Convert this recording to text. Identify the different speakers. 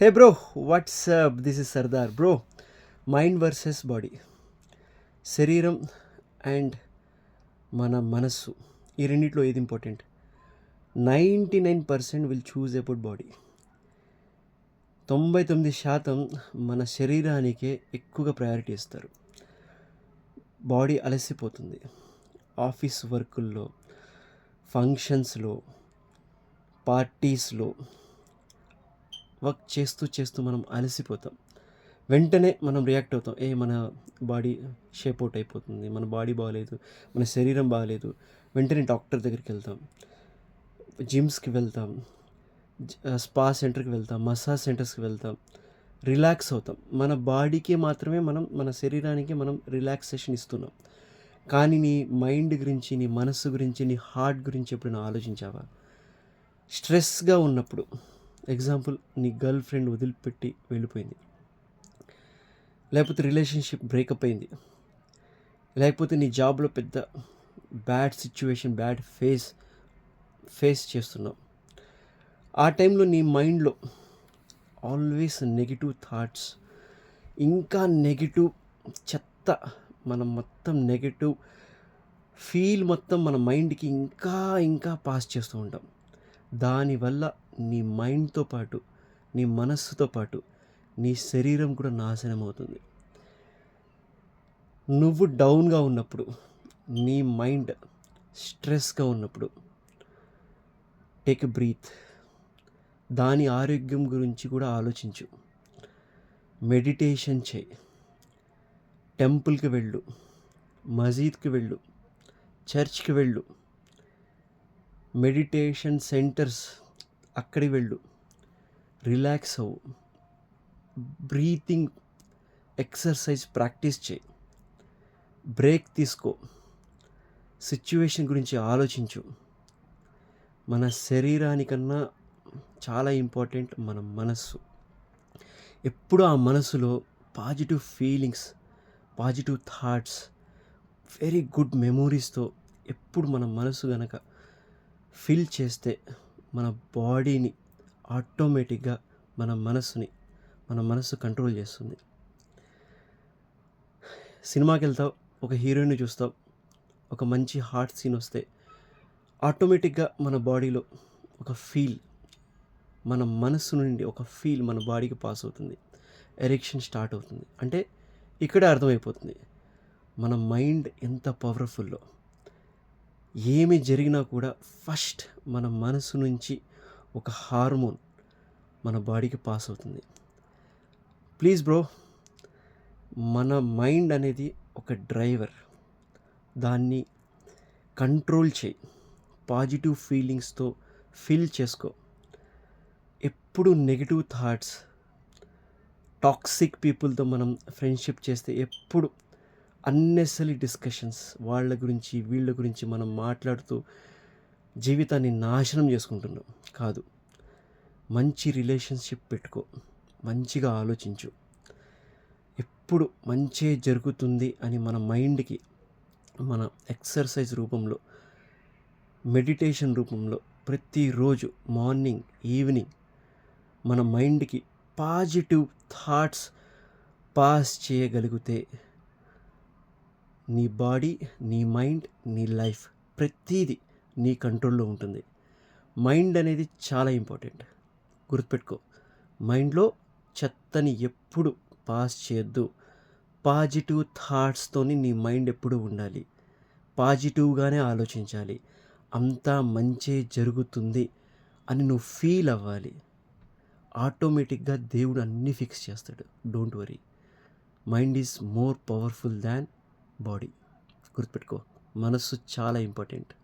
Speaker 1: Hey bro what's this is Sardar bro mind versus body శరీరం and మన మనస్సు. ఈ రెండిట్లో ఏది important ninety nine percent will choose about body తొంభై తొమ్మిది శాతం మన శరీరానికే ఎక్కువగా ప్రయారిటీ ఇస్తారు. బాడీ అలసిపోతుంది. ఆఫీస్ వర్కుల్లో ఫంక్షన్స్లో పార్టీస్లో వర్క్ చేస్తూ చేస్తూ మనం అలసిపోతాం. వెంటనే మనం రియాక్ట్ అవుతాం. ఏ మన బాడీ షేప్ అవుట్ అయిపోతుంది. మన బాడీ బాగాలేదు. మన శరీరం బాగాలేదు. వెంటనే డాక్టర్ దగ్గరికి వెళ్తాం. జిమ్స్కి వెళ్తాం. స్పా సెంటర్కి వెళ్తాం. మసాజ్ సెంటర్స్కి వెళ్తాం. రిలాక్స్ అవుతాం. మన బాడీకి మాత్రమే మనం మన శరీరానికి మనం రిలాక్సేషన్ ఇస్తున్నాం. కానీ నీ మైండ్ గురించి నీ మనసు గురించి నీ హార్ట్ గురించి ఎప్పుడైనా ఆలోచించావా? స్ట్రెస్గా ఉన్నప్పుడు ఎగ్జాంపుల్ నీ గర్ల్ ఫ్రెండ్ వదిలిపెట్టి వెళ్ళిపోయింది. లేకపోతే రిలేషన్షిప్ బ్రేకప్ అయింది. లేకపోతే నీ జాబ్లో పెద్ద bad situation bad face face చేస్తున్నావు. ఆ టైంలో నీ మైండ్లో ఆల్వేస్ నెగిటివ్ థాట్స్ ఇంకా నెగిటివ్ చెత్త మనం మొత్తం నెగిటివ్ ఫీల్ మొత్తం మన మైండ్కి ఇంకా ఇంకా పాస్ చేస్తూ ఉంటాం. దానివల్ల నీ మైండ్తో పాటు నీ మనస్సుతో పాటు నీ శరీరం కూడా నాశనం అవుతుంది. నువ్వు డౌన్గా ఉన్నప్పుడు నీ మైండ్ స్ట్రెస్గా ఉన్నప్పుడు టేక్ బ్రీత్ దాని ఆరోగ్యం గురించి కూడా ఆలోచించు. మెడిటేషన్ చేయి. టెంపుల్కి వెళ్ళు. మజీద్కి వెళ్ళు. చర్చ్కి వెళ్ళు. మెడిటేషన్ సెంటర్స్ అక్కడికి వెళ్ళు. రిలాక్స్ అవ్వు. బ్రీతింగ్ ఎక్సర్సైజ్ ప్రాక్టీస్ చేయి. బ్రేక్ తీసుకో. సిచ్యువేషన్ గురించి ఆలోచించు. మన శరీరానికన్నా చాలా ఇంపార్టెంట్ మన మనస్సు. ఎప్పుడు ఆ మనసులో positive feelings positive thoughts very good మెమోరీస్తో ఎప్పుడు మన మనసు గనక ఫిల్ చేస్తే మన బాడీని ఆటోమేటిక్గా మన మనసుని మన మనసు కంట్రోల్ చేస్తుంది. సినిమాకి వెళ్తావు ఒక హీరోయిన్ని చూస్తావు ఒక మంచి హార్ట్ సీన్ వస్తే ఆటోమేటిక్గా మన బాడీలో ఒక ఫీల్ మన మనసు నుండి ఒక ఫీల్ మన బాడీకి పాస్ అవుతుంది ఎరెక్షన్ స్టార్ట్ అవుతుంది. అంటే ఇక్కడే అర్థమైపోతుంది మన మైండ్ ఎంత పవర్ఫుల్లో ఏమి జరిగినా కూడా ఫస్ట్ మన మనసు నుంచి ఒక హార్మోన్ మన బాడీకి పాస్ అవుతుంది. ప్లీజ్ బ్రో మన మైండ్ అనేది ఒక డ్రైవర్. దాన్ని కంట్రోల్ చేయి. పాజిటివ్ ఫీలింగ్స్తో ఫిల్ చేసుకో. ఎప్పుడు నెగిటివ్ థాట్స్ టాక్సిక్ పీపుల్తో మనం ఫ్రెండ్షిప్ చేస్తే ఎప్పుడు అన్నెసరీ డిస్కషన్స్ వాళ్ళ గురించి వీళ్ళ గురించి మనం మాట్లాడుతూ జీవితాన్ని నాశనం చేసుకుంటున్నాం. కాదు మంచి రిలేషన్షిప్ పెట్టుకో మంచిగా ఆలోచించు. ఎప్పుడు మంచే జరుగుతుంది అని మన మైండ్కి మన ఎక్సర్సైజ్ రూపంలో మెడిటేషన్ రూపంలో ప్రతిరోజు మార్నింగ్ ఈవినింగ్ మన మైండ్కి పాజిటివ్ థాట్స్ పాస్ చేయగలిగితే నీ బాడీ నీ మైండ్ నీ లైఫ్ ప్రతీది నీ కంట్రోల్లో ఉంటుంది. మైండ్ అనేది చాలా ఇంపార్టెంట్. గుర్తుపెట్టుకో మైండ్లో చెత్తని ఎప్పుడు పాస్ చేయొద్దు. పాజిటివ్ థాట్స్తోని నీ మైండ్ ఎప్పుడు ఉండాలి. పాజిటివ్గానే ఆలోచించాలి. అంతా మంచే జరుగుతుంది అని నువ్వు ఫీల్ అవ్వాలి. ఆటోమేటిక్గా దేవుడు అన్నీ ఫిక్స్ చేస్తాడు. Don't worry. Mind is more powerful than body గుర్తుపెట్టుకో. మనస్సు చాలా ఇంపార్టెంట్.